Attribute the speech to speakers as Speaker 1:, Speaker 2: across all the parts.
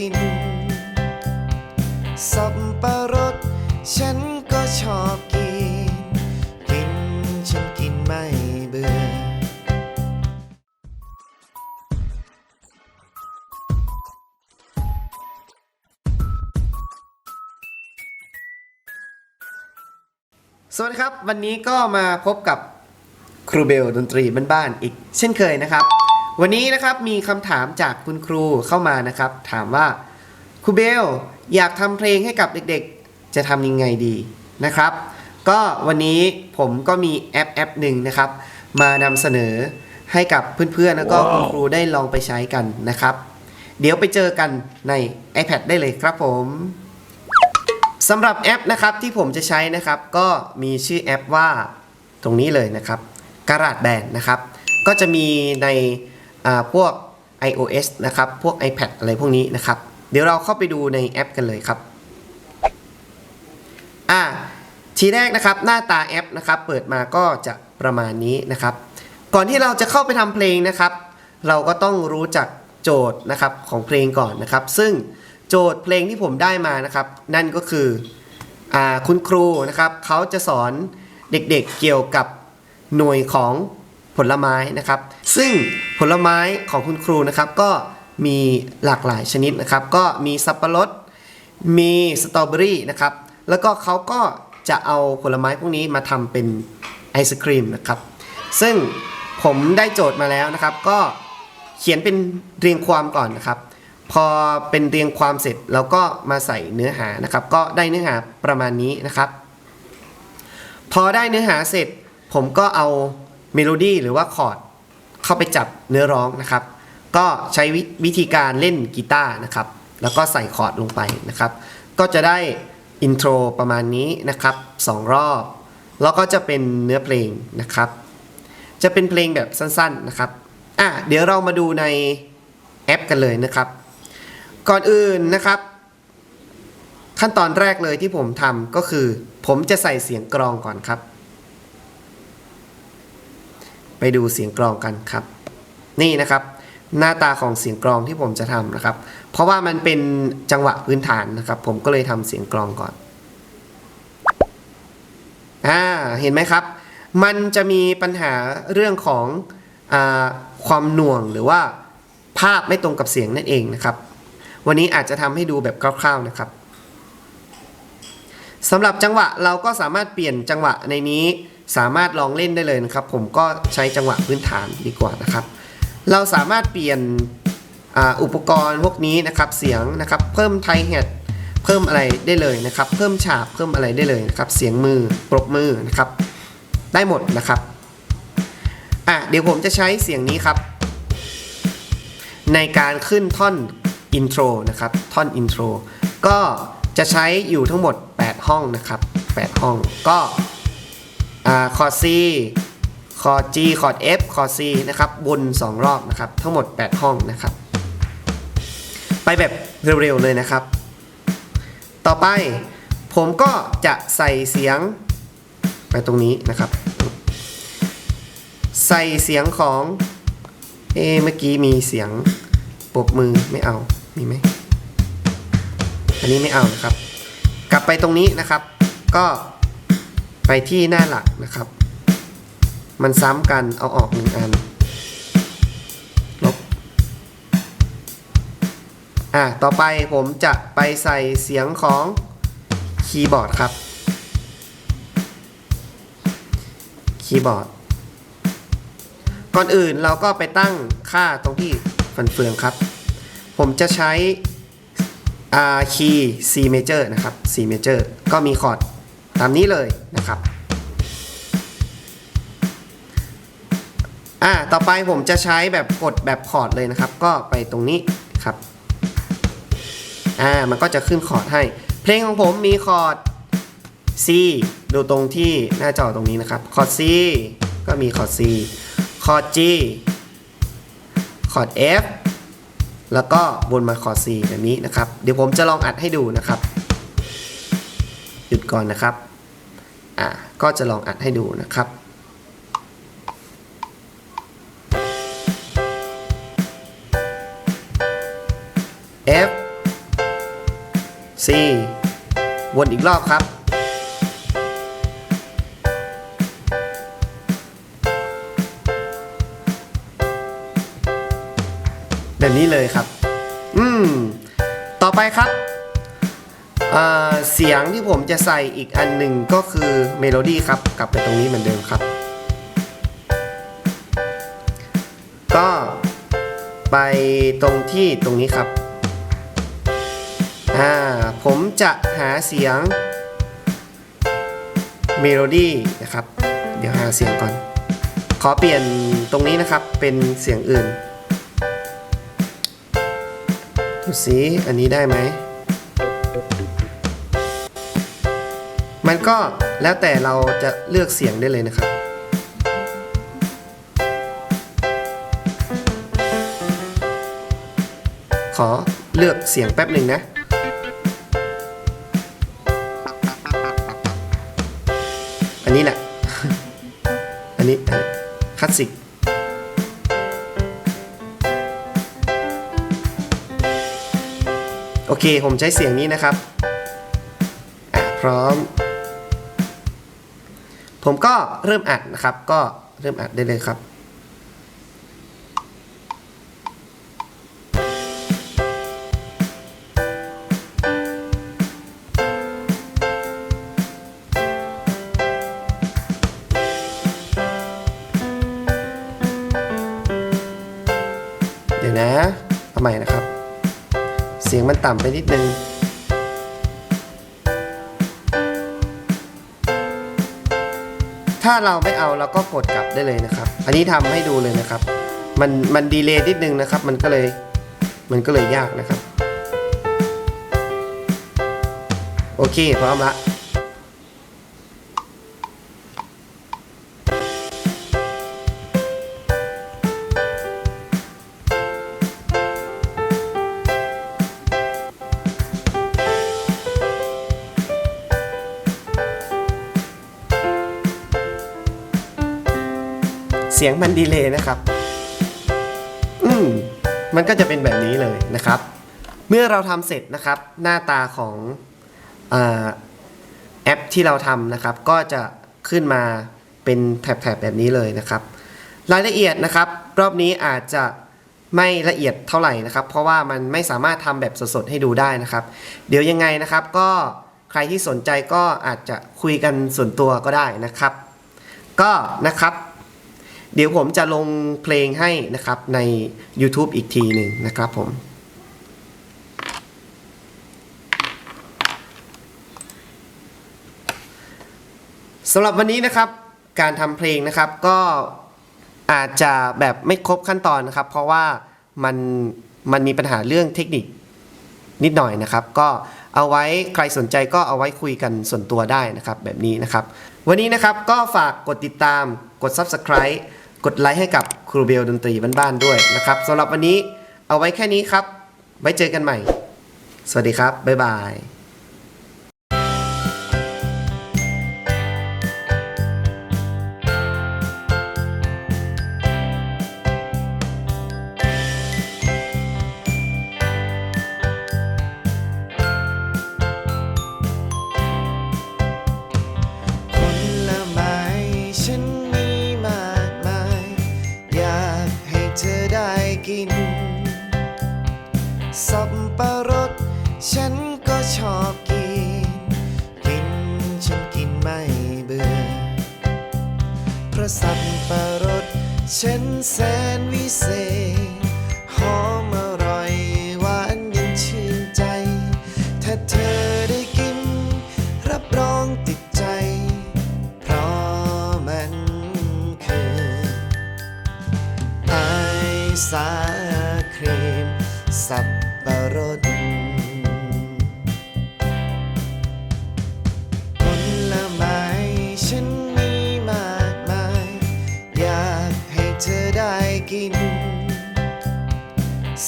Speaker 1: ิน สับปะรดฉันก็ชอบกิน กินฉันกินไม่เบื่อ สวัสดีครับ วันนี้ก็มาพบกับครูเบลดนตรีบ้านๆอีกเช่นเคยนะครับ วันนี้นะครับมีคำถามจากคุณครูเข้ามานะครับ ถามว่าครูเบลอยากทำเพลงให้กับเด็กๆ จะทำยังไงดีนะครับ ก็วันนี้ผมก็มีแอปแอปหนึ่งนะครับ มานำเสนอให้กับเพื่อนๆ แล้วก็คุณครูได้ลองไปใช้กันนะครับ เดี๋ยวไปเจอกันใน iPad ได้เลยครับผมสำหรับแอปนะครับที่ผมจะใช้นะครับ ก็มีชื่อแอปว่าตรงนี้เลยนะครับกระดาษแบนนะครับ ก็จะมีใน พวก iOS นะครับ พวก iPad อะไรพวกนี้นะครับ เดี๋ยวเราเข้าไปดูในแอปกันเลยครับ อ่า ทีแรกนะครับหน้าตาแอปนะครับ เปิดมาก็จะประมาณนี้นะครับ ก่อนที่เราจะเข้าไปทำเพลงนะครับ เราก็ต้องรู้จักโจทย์นะครับของเพลงก่อนนะครับ ซึ่งโจทย์เพลงที่ผมได้มานะครับ นั่นก็คืออาคุณครูนะครับเขาจะสอนเด็กๆเกี่ยวกับหน่วยของ ผลไม้นะครับ ซึ่งผลไม้ของคุณครูนะครับก็มีหลากหลายชนิดนะครับ ก็มีสับปะรด มีสตรอเบอรี่นะครับ แล้วก็เขาก็จะเอาผลไม้พวกนี้มาทำเป็นไอศครีมนะครับ ซึ่งผมได้โจทย์มาแล้วนะครับ ก็เขียนเป็นเรียงความก่อนนะครับ พอเป็นเรียงความเสร็จเราก็มาใส่เนื้อหานะครับ ก็ได้เนื้อหาประมาณนี้นะครับ พอได้เนื้อหาเสร็จ ผมก็เอา เมโลดี้หรือว่าคอร์ดเข้าไปจับเนื้อร้องนะครับ ก็ใช้วิวิธีการเล่นกีตาร์นะครับ แล้วก็ใส่คอร์ดลงไปนะครับ ก็จะได้อินโทรประมาณนี้นะครับสองรอบ แล้วก็จะเป็นเนื้อเพลงนะครับ จะเป็นเพลงแบบสั้นๆนะครับอะเดี๋ยวเรามาดูในแอปกันเลยนะครับ ก่อนอื่นนะครับ ขั้นตอนแรกเลยที่ผมทำก็คือ ผมจะใส่เสียงกรองก่อนครับ ไปดูเสียงกรองกันครับ นี่นะครับ หน้าตาของเสียงกรองที่ผมจะทำนะครับ เพราะว่ามันเป็นจังหวะพื้นฐานนะครับ ผมก็เลยทำเสียงกรองก่อนอ่าเห็นไหมครับ มันจะมีปัญหาเรื่องของอความหน่วงหรือว่าภาพไม่ตรงกับเสียงนั่นเองนะครับ วันนี้อาจจะทำให้ดูแบบคร่าวๆนะครับสำหรับจังหวะเราก็สามารถเปลี่ยนจังหวะในนี้ สามารถลองเล่นได้เลยนะครับ ผมก็ใช้จังหวะพื้นฐานดีกว่านะครับ เราสามารถเปลี่ยนอ,อุปกรณ์พวกนี้นะครับเสียงนะครับ เพิ่มไทแฮดเพิ่มอะไรได้เลยนะครับ เพิ่มฉาบเพิ่มอะไรได้เลยนะครับ เสียงมือปรบมือนะครับ ได้หมดนะครับอะเดี๋ยวผมจะใช้เสียงนี้ครับ ในการขึ้นท่อนอินโทรนะครับ ท่อนอินโทรก็จะใช้อยู่ทั้งหมด 8 ห้องนะครับ 8 ห้องก็ คอร์ด C คอร์ด G คอร์ด F คอร์ด C นะครับวน2 รอบนะครับ ทั้งหมด 8 ห้องนะครับ ไปแบบเร็วๆเลยนะครับ ต่อไปผมก็จะใส่เสียงไปตรงนี้นะครับ ใส่เสียงของเอเมื่อกี้มีเสียงปบมือไม่เอา มีไหมอันนี้ไม่เอานะครับ กลับไปตรงนี้นะครับ ก็ ไปที่หน้าหลักนะครับ มันซ้ำกันเอาออกหนึ่งอันลบอะต่อไปผมจะไปใส่เสียงของคีย์บอร์ดครับ คีย์บอร์ด ก่อนอื่นเราก็ไปตั้งค่าตรงที่ฟันเฟืองครับ ผมจะใช้อ่าคีย์ C major นะครับ C major ก็มีคอร์ดามนี้เลยนะครับอ่าต่อไปผมจะใช้แบบกดแบบคอร์ดเลยนะครับ ก็ไปตรงนี้ครับอ่ามันก็จะขึ้นคอร์ดให้ เพลงของผมมีคอร์ด C ดูตรงที่หน้าจอตรงนี้นะครับ คอร์ด C ก็มีคอร์ด C คอร์ด G คอร์ด F แล้วก็วนมาคอร์ด C แบบนี้นะครับ เดี๋ยวผมจะลองอัดให้ดูนะครับ หยุดก่อนนะครับ อ่าก็จะลองอัดให้ดูนะครับ F C วนอีกรอบครับ แบบนี้เลยครับ อืม ต่อไปครับ เสียงที่ผมจะใส่อีกอันหนึ่งก็คือเมโลดี้ครับ กลับไปตรงนี้เหมือนเดิมครับ ก็ไปตรงที่ตรงนี้ครับผมจะหาเสียงเมโลดี้นะครับ เดี๋ยวหาเสียงก่อน ขอเปลี่ยนตรงนี้นะครับเป็นเสียงอื่นดูสิอันนี้ได้ไหม มันก็แล้วแต่เราจะเลือกเสียงได้เลยนะครับ ขอเลือกเสียงแป๊บหนึ่งนะอันนี้แหละ อันนี้คลาสสิก โอเค ผมใช้เสียงนี้นะครับ พร้อม ผมก็เริ่มอัดนะครับ ก็เริ่มอัดได้เลยครับเดี๋ยวนะเอาใหม่นะครับ เสียงมันต่ำไปนิดนึง ถ้าเราไม่เอาเราก็กดกลับได้เลยนะครับ อันนี้ทำให้ดูเลยนะครับ มันมันดีเลย์นิดนึงนะครับ มันก็เลยมันก็เลยยากนะครับ โอเคพร้อมละ เสียงมันดีเลย์นะครับ อืมมันก็จะเป็นแบบนี้เลยนะครับ เมื่อเราทำเสร็จนะครับ หน้าตาของอแอปที่เราทำนะครับ ก็จะขึ้นมาเป็นแถบๆแบบนี้เลยนะครับ รายละเอียดนะครับ รอบนี้อาจจะไม่ละเอียดเท่าไหร่นะครับ เพราะว่ามันไม่สามารถทำแบบสดๆให้ดูได้นะครับ เดี๋ยวยังไงนะครับก็ใครที่สนใจก็อาจจะคุยกันส่วนตัวก็ได้นะครับ ก็นะครับ เดี๋ยวผมจะลงเพลงให้นะครับใน YouTube อีกทีหนึ่งนะครับผม สำหรับวันนี้นะครับการทำเพลงนะครับก็อาจจะแบบไม่ครบขั้นตอนนะครับ เพราะว่ามันมันมีปัญหาเรื่องเทคนิคนิดหน่อยนะครับ ก็เอาไว้ใครสนใจก็เอาไว้คุยกันส่วนตัวได้นะครับแบบนี้นะครับ วันนี้นะครับก็ฝากกดติดตามกด Subscribe กดไลค์ให้กับครูเบลดนตรีบ้านๆด้วยนะครับสำหรับวันนี้เอาไว้แค่นี้ครับ ไว้เจอกันใหม่ สวัสดีครับ บ๊ายบาย
Speaker 2: ฉันก็ชอบกิน กินฉันกินไม่เบื่อเพราะสับปะรดฉันแสนวิเศษ หอมอร่อยหวานย็นชื่นใจ ถ้าเธอได้กิน รับรองติดใจ เพราะมันคือไอศาครีม สับปะรด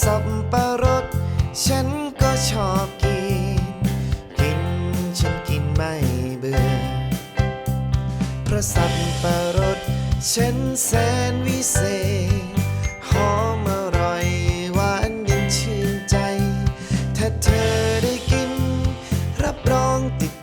Speaker 2: สับปะรด ฉันก็ชอบกิน กินฉันกินไม่เบื่อเพราะสับปะรด ฉันแสนวิเศษ หอมอร่อยหวานเย็นชื่นใจ ถ้าเธอได้กิน รับรองติด